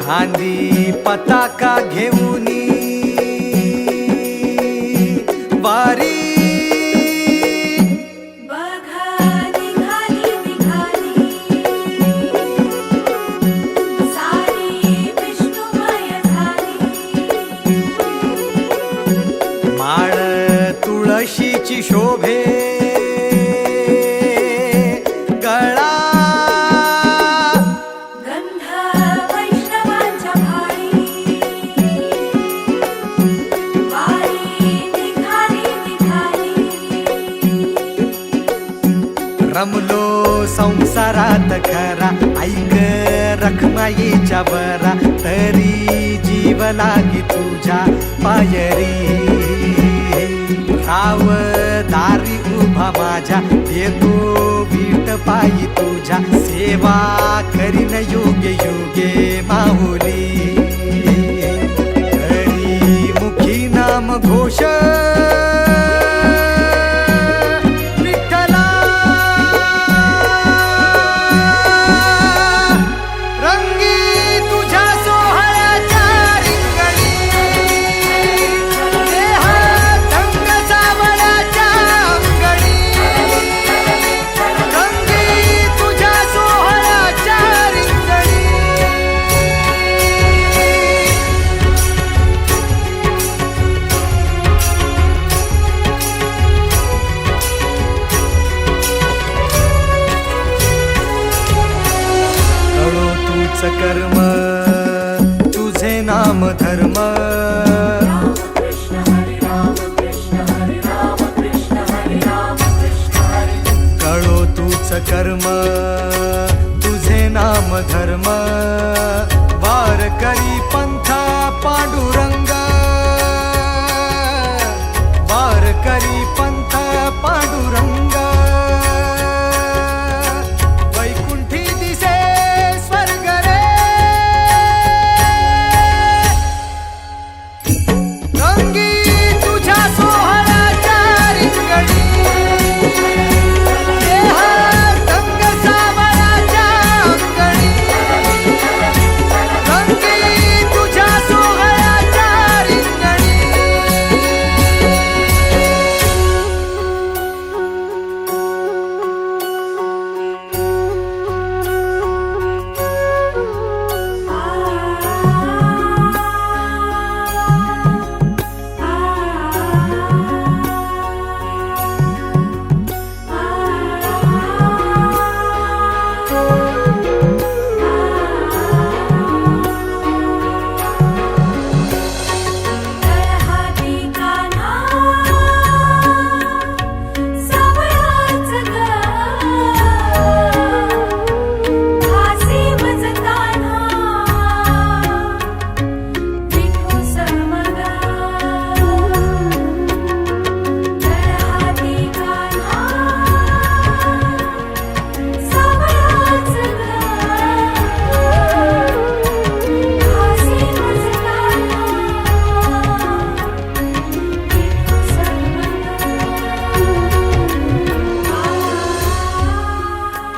खांदी पताका घेऊनी वारी तुळशीची शोभे. गळा. रमलो संसारात खरा. ऐक रखमाईच्या बरा तरी जीव लागी तुझ्या पायरी. राव दारी माझ्या. येतो वीट पायी तुझ्या. सेवा करीन योगे योगे माहुली माझ कर्म तुझे नाम धर्म. कळो तुझ कर्म तुझे नाम धर्म. वार करी पंथ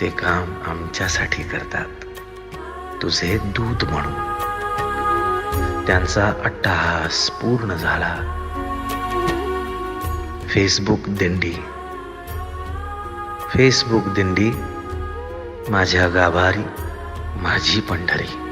ते काम आमच्यासाठी करतात. तुझे दूत म्हणून. त्यांचा अट्टहास पूर्ण झाला. फेसबुक दिंडी. फेसबुक दिंडी माझ्या गाभारी माझी पंढरी.